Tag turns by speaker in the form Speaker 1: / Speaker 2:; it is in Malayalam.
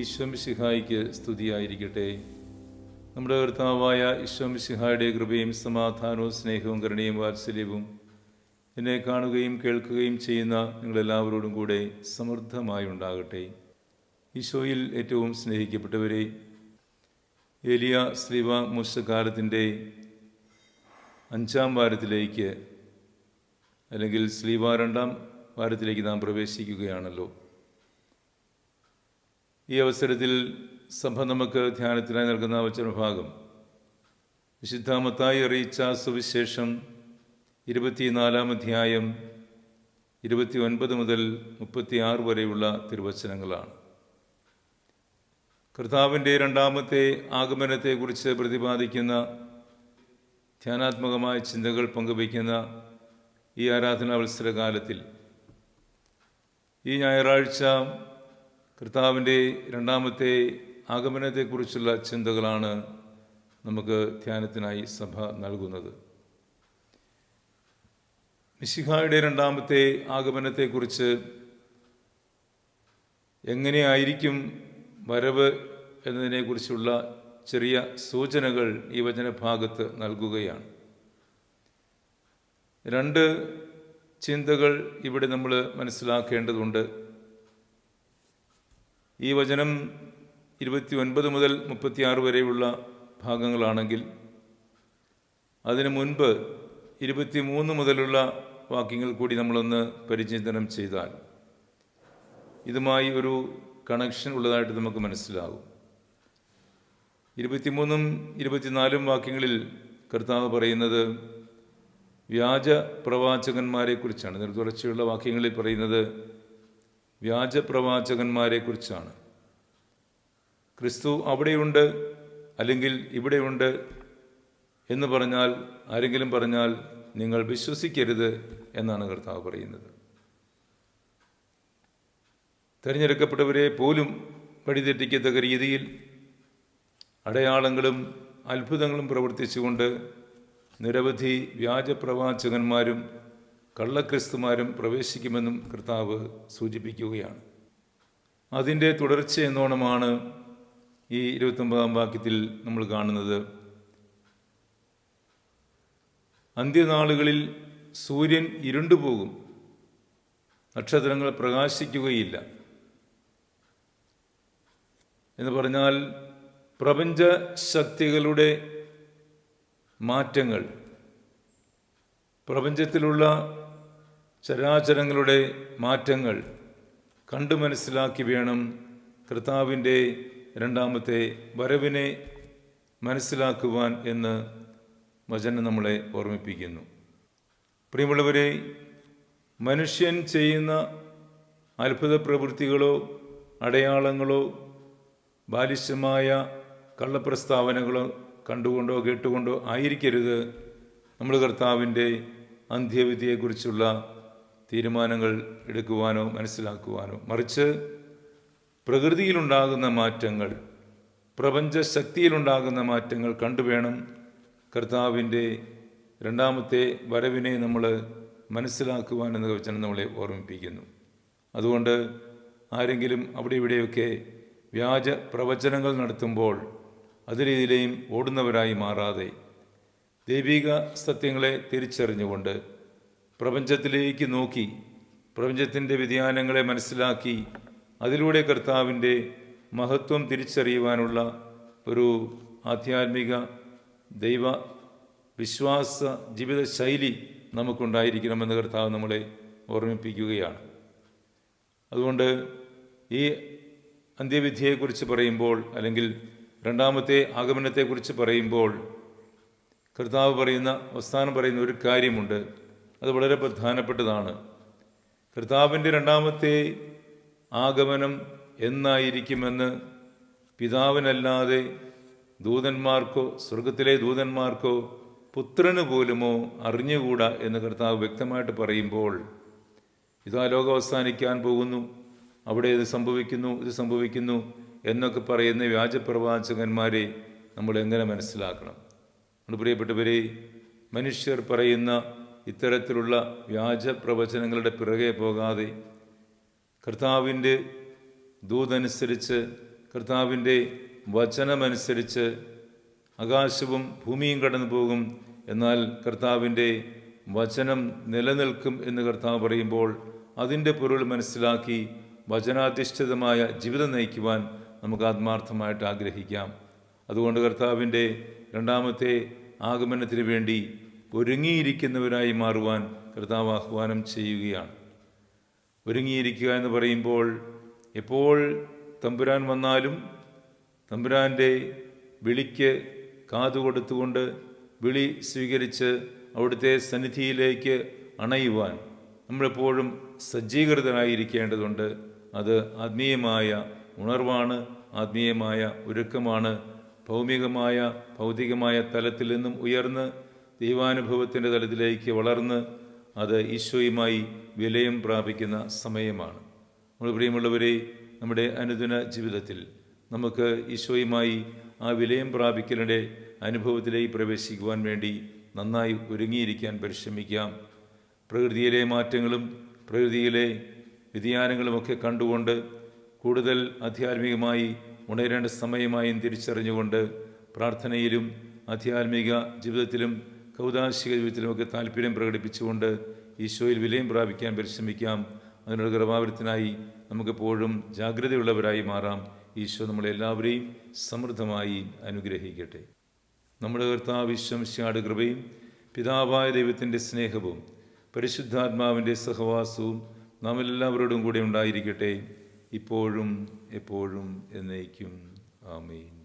Speaker 1: ഈശ്വംസിഹായിക്ക് സ്തുതിയായിരിക്കട്ടെ. നമ്മുടെ കർത്താവായ ഈശ്വംസിഹായുടെ കൃപയും സമാധാനവും സ്നേഹവും കരുണയും വാത്സല്യവും എന്നെ കാണുകയും കേൾക്കുകയും ചെയ്യുന്ന നിങ്ങളെല്ലാവരോടും കൂടെ സമൃദ്ധമായി ഉണ്ടാകട്ടെ. ഈശോയിൽ ഏറ്റവും സ്നേഹിക്കപ്പെട്ടവരെ ഏലിയ ശ്രീവ മുസ്കാലത്തിന്റെ അഞ്ചാം വാരത്തിലേക്ക് അല്ലെങ്കിൽ ശ്രീവ രണ്ടാം വാരത്തിലേക്ക് നാം പ്രവേശിക്കുകയാണല്ലോ. ഈ അവസരത്തിൽ സഭ നമുക്ക് ധ്യാനത്തിനായി നൽകുന്ന വചനഭാഗം വിശുദ്ധാമത്തായി അറിയിച്ച സുവിശേഷം ഇരുപത്തിനാലാം അധ്യായം ഇരുപത്തി ഒൻപത് മുതൽ മുപ്പത്തിയാറ് വരെയുള്ള തിരുവചനങ്ങളാണ്. കർത്താവിന്റെ രണ്ടാമത്തെ ആഗമനത്തെക്കുറിച്ച് പ്രതിപാദിക്കുന്ന ധ്യാനാത്മകമായ ചിന്തകൾ പങ്കുവയ്ക്കുന്ന ഈ ആരാധനാവത്സര കാലത്തിൽ ഈ ഞായറാഴ്ച കർത്താവിന്റെ രണ്ടാമത്തെ ആഗമനത്തെക്കുറിച്ചുള്ള ചിന്തകളാണ് നമുക്ക് ധ്യാനത്തിനായി സഭ നൽകുന്നത്. മിശിഹായുടെ രണ്ടാമത്തെ ആഗമനത്തെക്കുറിച്ച് എങ്ങനെയായിരിക്കും വരവ് എന്നതിനെക്കുറിച്ചുള്ള ചെറിയ സൂചനകൾ ഈ വചനഭാഗത്ത് നൽകുകയാണ്. രണ്ട് ചിന്തകൾ ഇവിടെ നമ്മൾ മനസ്സിലാക്കേണ്ടതുണ്ട്. ഈ വചനം ഇരുപത്തി ഒൻപത് മുതൽ മുപ്പത്തിയാറ് വരെയുള്ള ഭാഗങ്ങളാണെങ്കിൽ അതിനു മുൻപ് ഇരുപത്തി മൂന്ന് മുതലുള്ള വാക്യങ്ങൾ കൂടി നമ്മളൊന്ന് പരിചിന്തനം ചെയ്താൽ ഇതുമായി ഒരു കണക്ഷൻ ഉള്ളതായിട്ട് നമുക്ക് മനസ്സിലാകും. ഇരുപത്തിമൂന്നും ഇരുപത്തിനാലും വാക്യങ്ങളിൽ കർത്താവ് പറയുന്നത് വ്യാജ പ്രവാചകന്മാരെക്കുറിച്ചാണ്. കുറിച്ചാണ് തുടർച്ചയുള്ള വാക്യങ്ങളിൽ പറയുന്നത് വ്യാജ പ്രവാചകന്മാരെക്കുറിച്ചാണ് ക്രിസ്തു അവിടെയുണ്ട് അല്ലെങ്കിൽ ഇവിടെയുണ്ട് എന്ന് പറഞ്ഞാൽ ആരെങ്കിലും പറഞ്ഞാൽ നിങ്ങൾ വിശ്വസിക്കരുത് എന്നാണ് കർത്താവ് പറയുന്നത്. തിരഞ്ഞെടുക്കപ്പെട്ടവരെ പോലും വഴിതെറ്റിക്കത്തക്ക രീതിയിൽ അടയാളങ്ങളും അത്ഭുതങ്ങളും പ്രവർത്തിച്ചുകൊണ്ട് നിരവധി വ്യാജപ്രവാചകന്മാരും കള്ളക്രിസ്തുമാരും പ്രവേശിക്കുമെന്നും കർത്താവ് സൂചിപ്പിക്കുകയാണ്. അതിന്റെ തുടർച്ച എന്നോണമാണ് ഈ ഇരുപത്തൊമ്പതാം വാക്യത്തിൽ നമ്മൾ കാണുന്നത്. അന്ത്യനാളുകളിൽ സൂര്യൻ ഇരുണ്ടുപോകും നക്ഷത്രങ്ങൾ പ്രകാശിക്കുകയില്ല എന്ന് പറഞ്ഞാൽ പ്രപഞ്ച ശക്തികളുടെ മാറ്റങ്ങൾ പ്രപഞ്ചത്തിലുള്ള ചരാചരങ്ങളുടെ മാറ്റങ്ങൾ കണ്ടു മനസ്സിലാക്കി വേണം കർത്താവിന്റെ രണ്ടാമത്തെ വരവിനെ മനസ്സിലാക്കുവാൻ എന്ന് വചനം നമ്മളെ ഓർമ്മിപ്പിക്കുന്നു. പ്രിയമുള്ളവരെ മനുഷ്യൻ ചെയ്യുന്ന അത്ഭുത പ്രവൃത്തികളോ അടയാളങ്ങളോ ബാലിശമായ കള്ളപ്രസ്താവനകളോ കണ്ടുകൊണ്ടോ കേട്ടുകൊണ്ടോ ആയിരിക്കരുത്. നമ്മൾ കർത്താവിന്റെ അന്ത്യവിധിയെക്കുറിച്ചുള്ള തീരുമാനങ്ങൾ എടുക്കുവാനോ മനസ്സിലാക്കുവാനോ മറിച്ച് പ്രകൃതിയിലുണ്ടാകുന്ന മാറ്റങ്ങൾ പ്രപഞ്ച ശക്തിയിലുണ്ടാകുന്ന മാറ്റങ്ങൾ കണ്ടുവേണം കർത്താവിന്റെ രണ്ടാമത്തെ വരവിനെ നമ്മൾ മനസ്സിലാക്കുവാൻ എന്ന വചനം നമ്മളെ ഓർമ്മിപ്പിക്കുന്നു. അതുകൊണ്ട് ആരെങ്കിലും അവിടെ ഇവിടെയൊക്കെ വ്യാജ പ്രവചനങ്ങൾ നടത്തുമ്പോൾ അത് രീതിയിലെയും ഓടുന്നവരായി മാറാതെ ദൈവിക സത്യങ്ങളെ തിരിച്ചറിഞ്ഞുകൊണ്ട് പ്രപഞ്ചത്തിലേക്ക് നോക്കി പ്രപഞ്ചത്തിന്റെ വ്യതിയാനങ്ങളെ മനസ്സിലാക്കി അതിലൂടെ കർത്താവിന്റെ മഹത്വം തിരിച്ചറിയുവാനുള്ള ഒരു ആധ്യാത്മിക ദൈവ വിശ്വാസ ജീവിത ശൈലി നമുക്കുണ്ടായിരിക്കണമെന്ന് കർത്താവ് നമ്മളെ ഓർമ്മിപ്പിക്കുകയാണ്. അതുകൊണ്ട് ഈ അന്ത്യവിധിയെക്കുറിച്ച് പറയുമ്പോൾ അല്ലെങ്കിൽ രണ്ടാമത്തെ ആഗമനത്തെക്കുറിച്ച് പറയുമ്പോൾ കർത്താവ് പറയുന്ന അവസാനം പറയുന്ന ഒരു കാര്യമുണ്ട്. അത് വളരെ പ്രധാനപ്പെട്ടതാണ്. കർത്താവിന്റെ രണ്ടാമത്തെ ആഗമനം എന്നായിരിക്കുമെന്ന് പിതാവിനല്ലാതെ ദൂതന്മാർക്കോ സ്വർഗത്തിലെ ദൂതന്മാർക്കോ പുത്രന് പോലുമോ അറിഞ്ഞുകൂടാ എന്ന് കർത്താവ് വ്യക്തമായിട്ട് പറയുമ്പോൾ ഇതാ ലോകം അവസാനിക്കാൻ പോകുന്നു. അവിടെ ഇത് സംഭവിക്കുന്നു ഇത് സംഭവിക്കുന്നു എന്നൊക്കെ പറയുന്ന വ്യാജപ്രവാചകന്മാരെ നമ്മൾ എങ്ങനെ മനസ്സിലാക്കണം? നമ്മുടെ പ്രിയപ്പെട്ടവരെ മനുഷ്യർ പറയുന്ന ഇത്തരത്തിലുള്ള വ്യാജ പ്രവചനങ്ങളുടെ പിറകെ പോകാതെ കർത്താവിന്റെ ദൂതനുസരിച്ച് കർത്താവിന്റെ വചനമനുസരിച്ച് ആകാശവും ഭൂമിയും കടന്നു പോകും. എന്നാൽ കർത്താവിന്റെ വചനം നിലനിൽക്കും എന്ന് കർത്താവ് പറയുമ്പോൾ അതിന്റെ പൊരുൾ മനസ്സിലാക്കി വചനാധിഷ്ഠിതമായ ജീവിതം നയിക്കുവാൻ നമുക്ക് ആത്മാർത്ഥമായിട്ട് ആഗ്രഹിക്കാം. അതുകൊണ്ട് കർത്താവിന്റെ രണ്ടാമത്തെ ആഗമനത്തിന് വേണ്ടി ഒരുങ്ങിയിരിക്കുന്നവരായി മാറുവാൻ കർത്താവ് ആഹ്വാനം ചെയ്യുകയാണ്. ഒരുങ്ങിയിരിക്കുക എന്ന് പറയുമ്പോൾ എപ്പോൾ തമ്പുരാൻ വന്നാലും തമ്പുരാന്റെ വിളിക്ക് കാതുകൊടുത്തുകൊണ്ട് വിളി സ്വീകരിച്ച് അവിടുത്തെ സന്നിധിയിലേക്ക് അണയുവാൻ നമ്മളെപ്പോഴും സജ്ജീകൃതരായിരിക്കേണ്ടതുണ്ട് അത് ആത്മീയമായ ഉണർവാണ് ആത്മീയമായ ഒരുക്കമാണ്. ഭൗമികമായ ഭൗതികമായ തലത്തിൽ നിന്നും ഉയർന്ന് ദൈവാനുഭവത്തിന്റെ തലത്തിലേക്ക് വളർന്ന് അത് ഈശോയുമായി വിലയം പ്രാപിക്കുന്ന സമയമാണ്. നമ്മൾ പ്രിയമുള്ളവരെ നമ്മുടെ അനുദിന ജീവിതത്തിൽ നമുക്ക് ഈശോയുമായി ആ വിലയം പ്രാപിക്കലിന്റെ അനുഭവത്തിലേക്ക് പ്രവേശിക്കുവാൻ വേണ്ടി നന്നായി ഒരുങ്ങിയിരിക്കാൻ പരിശ്രമിക്കാം. പ്രകൃതിയിലെ മാറ്റങ്ങളും പ്രകൃതിയിലെ വ്യതിയാനങ്ങളുമൊക്കെ കണ്ടുകൊണ്ട് കൂടുതൽ ആധ്യാത്മികമായി ഉണരേണ്ട സമയമായും തിരിച്ചറിഞ്ഞുകൊണ്ട് പ്രാർത്ഥനയിലും ആധ്യാത്മിക ജീവിതത്തിലും കൗതാശിക ജീവിതത്തിലുമൊക്കെ താല്പര്യം പ്രകടിപ്പിച്ചുകൊണ്ട് ഈശോയിൽ വിലയം പ്രാപിക്കാൻ പരിശ്രമിക്കാം. അതിനുള്ള കൃപാവരത്തിനായി നമുക്കെപ്പോഴും ജാഗ്രതയുള്ളവരായി മാറാം. ഈശോ നമ്മളെല്ലാവരെയും സമൃദ്ധമായി അനുഗ്രഹിക്കട്ടെ. നമ്മുടെ കർത്താവ് വിശ്വംശാട് കൃപയും പിതാവായ ദൈവത്തിന്റെ സ്നേഹവും പരിശുദ്ധാത്മാവിന്റെ സഹവാസവും നാം എല്ലാവരോടും കൂടെ ഉണ്ടായിരിക്കട്ടെ. ഇപ്പോഴും എപ്പോഴും എന്നേക്കും. ആമീൻ.